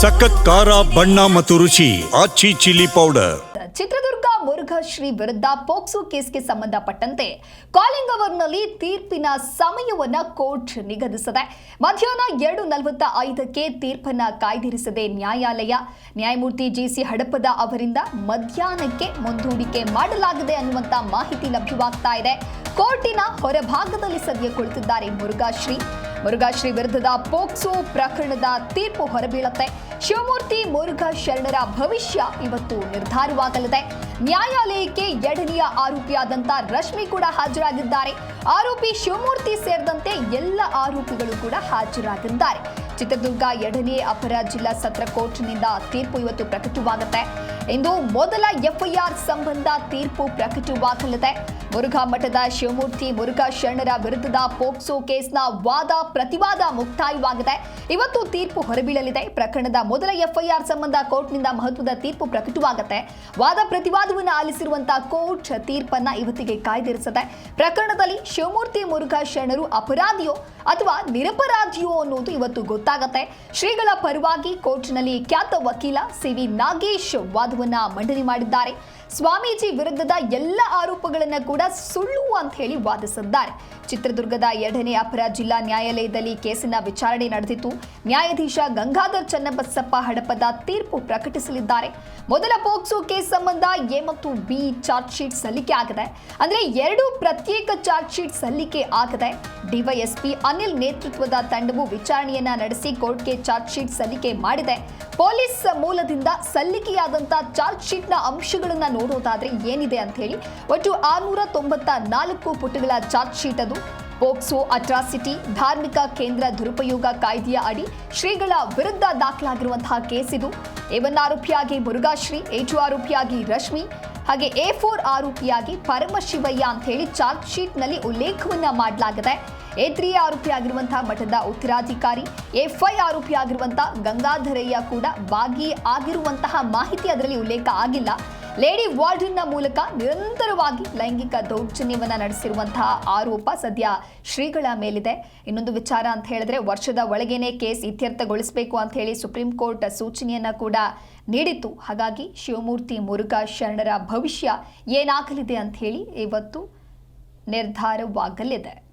ಸಖತ್ ಖಾರ, ಬಣ್ಣ ಮತ್ತು ರುಚಿ ಆಚಿ ಚಿಲ್ಲಿ ಪೌಡರ್. ಚಿತ್ರದುರ್ಗ ಮುರುಘಾಶ್ರೀ ವಿರುದ್ಧ ಪೋಕ್ಸೋ ಕೇಸ್ಗೆ ಸಂಬಂಧಪಟ್ಟಂತೆ ಕಾಲಿಂಗ್ ಅವರ್ನಲ್ಲಿ ತೀರ್ಪಿನ ಸಮಯವನ್ನ ಕೋರ್ಟ್ ನಿಗದಿಸಿದೆ. ಮಧ್ಯಾಹ್ನ ಎರಡು ನಲವತ್ತ ಐದಕ್ಕೆ ತೀರ್ಪನ್ನ ಕಾಯ್ದಿರಿಸದೆ ನ್ಯಾಯಾಲಯ. ನ್ಯಾಯಮೂರ್ತಿ ಜಿಸಿ ಹಡಪದ ಅವರಿಂದ ಮಧ್ಯಾಹ್ನಕ್ಕೆ ಮುಂದೂಡಿಕೆ ಮಾಡಲಾಗಿದೆ ಅನ್ನುವಂತ ಮಾಹಿತಿ ಲಭ್ಯವಾಗ್ತಾ ಇದೆ. ಕೋರ್ಟಿನ ಹೊರಭಾಗದಲ್ಲಿ ಸದ್ಯ ಕುಳಿತಿದ್ದಾರೆ ಮುರುಘಾಶ್ರೀ ಮುರುಘಾಶ್ರೀ ವಿರುದ್ಧದ ಪೋಕ್ಸೋ ಪ್ರಕರಣದ ತೀರ್ಪು ಹೊರಬೀಳುತ್ತೆ. ಶಿವಮೂರ್ತಿ ಮುರುಘಾ ಶರಣರ ಭವಿಷ್ಯ ಇವತ್ತು ನಿರ್ಧಾರವಾಗಲಿದೆ. ನ್ಯಾಯಾಲಯಕ್ಕೆ ಎರಡನೆಯ ಆರೋಪಿಯಾದಂತ ರಶ್ಮಿ ಕೂಡ ಹಾಜರಾಗಿದ್ದಾರೆ. ಆರೋಪಿ ಶಿವಮೂರ್ತಿ ಸೇರಿದಂತೆ ಎಲ್ಲ ಆರೋಪಿಗಳು ಕೂಡ ಹಾಜರಾಗಿದ್ದಾರೆ. ಚಿತ್ರದುರ್ಗ ಎರಡನೇ ಅಪರ ಜಿಲ್ಲಾ ಸತ್ರ ಕೋರ್ಟ್ನಿಂದ ತೀರ್ಪು ಇವತ್ತು ಪ್ರಕಟವಾಗುತ್ತೆ. ಇಂದು ಮೊದಲ ಎಫ್ಐಆರ್ ಸಂಬಂಧ ತೀರ್ಪು ಪ್ರಕಟವಾಗಲಿದೆ. ಮುರುಘಾ ಮಠದ ಶಿವಮೂರ್ತಿ ಮುರುಘಾ ಶರಣರ ವಿರುದ್ಧದ ಪೋಕ್ಸೋ ಕೇಸ್ನ ವಾದ ಪ್ರತಿವಾದ ಮುಕ್ತಾಯವಾಗಿದೆ. ಇವತ್ತು ತೀರ್ಪು ಹೊರಬೀಳಲಿದೆ. ಪ್ರಕರಣದ ಮೊದಲ ಎಫ್ಐಆರ್ ಸಂಬಂಧ ಕೋರ್ಟ್ನಿಂದ ಮಹತ್ವದ ತೀರ್ಪು ಪ್ರಕಟವಾಗುತ್ತೆ. ವಾದ ಪ್ರತಿವಾದವನ್ನು ಆಲಿಸಿರುವಂತಹ ಕೋರ್ಟ್ ತೀರ್ಪನ್ನ ಇವತ್ತಿಗೆ ಕಾಯ್ದಿರಿಸಿದೆ ಪ್ರಕರಣದಲ್ಲಿ ಶಿವಮೂರ್ತಿ ಮುರುಘಾ ಶರಣರು ಅಪರಾಧಿಯೋ ಅಥವಾ ನಿರಪರಾಧಿಯೋ ಅನ್ನೋದು ಇವತ್ತು ಗೊತ್ತಾಗತ್ತೆ. ಶ್ರೀಗಳ ಪರವಾಗಿ ಕೋರ್ಟ್ನಲ್ಲಿ ಖ್ಯಾತ ವಕೀಲ ಸಿ ವಿ ನಾಗೇಶ್ ವಾದವನ್ನ ಮಂಡನೆ ಮಾಡಿದ್ದಾರೆ. ಸ್ವಾಮೀಜಿ ವಿರುದ್ಧದ ಎಲ್ಲ ಆರೋಪಗಳನ್ನ ಕೂಡ ಸುಳ್ಳು ಅಂತ ಹೇಳಿ ವಾದಿಸಿದ್ದಾರೆ. ಚಿತ್ರದುರ್ಗದ ಎರಡನೇ ಅಪರ ಜಿಲ್ಲಾ ನ್ಯಾಯಾಲಯದಲ್ಲಿ ಕೇಸಿನ ವಿಚಾರಣೆ ನಡೆದಿತ್ತು. ನ್ಯಾಯಾಧೀಶ ಗಂಗಾಧರ್ ಚನ್ನಬಸಪ್ಪ ಹಡಪದ ತೀರ್ಪು ಪ್ರಕಟಿಸಲಿದ್ದಾರೆ. ಮೊದಲ ಪೋಕ್ಸೋ ಕೇಸ್ ಸಂಬಂಧ ಎ ಮತ್ತು ಬಿ ಚಾರ್ಜ್ ಶೀಟ್ ಸಲ್ಲಿಕೆ ಆಗಿದೆ. ಅಂದ್ರೆ ಎರಡು ಪ್ರತ್ಯೇಕ ಚಾರ್ಜ್ ಶೀಟ್ ಸಲ್ಲಿಕೆ ಆಗಿದೆ. ಡಿವೈಎಸ್ಪಿ ಅನಿಲ್ ನೇತೃತ್ವದ ತಂಡವು ವಿಚಾರಣೆಯನ್ನ ನಡೆಸಿ ಕೋರ್ಟ್ಗೆ ಚಾರ್ಜ್ ಶೀಟ್ ಸಲ್ಲಿಕೆ ಮಾಡಿದೆ. ಪೊಲೀಸ್ ಮೂಲದಿಂದ ಸಲ್ಲಿಕೆಯಾದಂತಹ ಚಾರ್ಜ್ ಶೀಟ್ನ ಅಂಶಗಳನ್ನ ನೋಡೋದಾದ್ರೆ ಏನಿದೆ ಅಂತ ಹೇಳಿ, ಒಟ್ಟು ಆರ್ನೂರ ತೊಂಬತ್ತ ನಾಲ್ಕು ಪುಟಗಳ ಚಾರ್ಜ್ ಶೀಟ್ ಅದು. ಪೋಕ್ಸೋ ಅಟ್ರಾಸಿಟಿ, ಧಾರ್ಮಿಕ ಕೇಂದ್ರ ದುರುಪಯೋಗ ಕಾಯ್ದೆಯ ಅಡಿ ಶ್ರೀಗಳ ವಿರುದ್ಧ ದಾಖಲಾಗಿರುವಂತಹ ಕೇಸ್ ಇದು. ಎ ಒನ್ ಆರೋಪಿಯಾಗಿ ಮುರುಘಾಶ್ರೀ ಎ ಟು ಆರೋಪಿಯಾಗಿ ರಶ್ಮಿ, ಹಾಗೆ ಎ ಫೋರ್ ಆರೋಪಿಯಾಗಿ ಪರಮಶಿವಯ್ಯ ಅಂತ ಹೇಳಿ ಚಾರ್ಜ್ ಶೀಟ್ನಲ್ಲಿ ಉಲ್ಲೇಖವನ್ನ ಮಾಡಲಾಗಿದೆ. ಎ ತ್ರೀ ಆರೋಪಿಯಾಗಿರುವಂತಹ ಮಠದ ಉತ್ತರಾಧಿಕಾರಿ ಎಫ್ಐ ಆರೋಪಿ ಆರೋಪಿಯಾಗಿರುವಂತಹ ಗಂಗಾಧರಯ್ಯ ಕೂಡ ಭಾಗಿ ಆಗಿರುವಂತಹ ಮಾಹಿತಿ ಅದರಲ್ಲಿ ಉಲ್ಲೇಖ ಆಗಿಲ್ಲ. ಲೇಡಿ ವಾರ್ಡನ್ನ ಮೂಲಕ ನಿರಂತರವಾಗಿ ಲೈಂಗಿಕ ದೌರ್ಜನ್ಯವನ್ನು ನಡೆಸಿರುವಂತಹ ಆರೋಪ ಸದ್ಯ ಶ್ರೀಗಳ ಮೇಲಿದೆ. ಇನ್ನೊಂದು ವಿಚಾರ ಅಂತ ಹೇಳಿದ್ರೆ ವರ್ಷದ ಒಳಗೇನೆ ಕೇಸ್ ಇತ್ಯರ್ಥಗೊಳಿಸಬೇಕು ಅಂತ ಹೇಳಿ ಸುಪ್ರೀಂ ಕೋರ್ಟ್ ಸೂಚನೆಯನ್ನ ಕೂಡ ನೀಡಿತ್ತು. ಹಾಗಾಗಿ ಶಿವಮೂರ್ತಿ ಮುರುಘಾ ಶರಣರ ಭವಿಷ್ಯ ಏನಾಗಲಿದೆ ಅಂತ ಹೇಳಿ ಇವತ್ತು ನಿರ್ಧಾರವಾಗಲಿದೆ.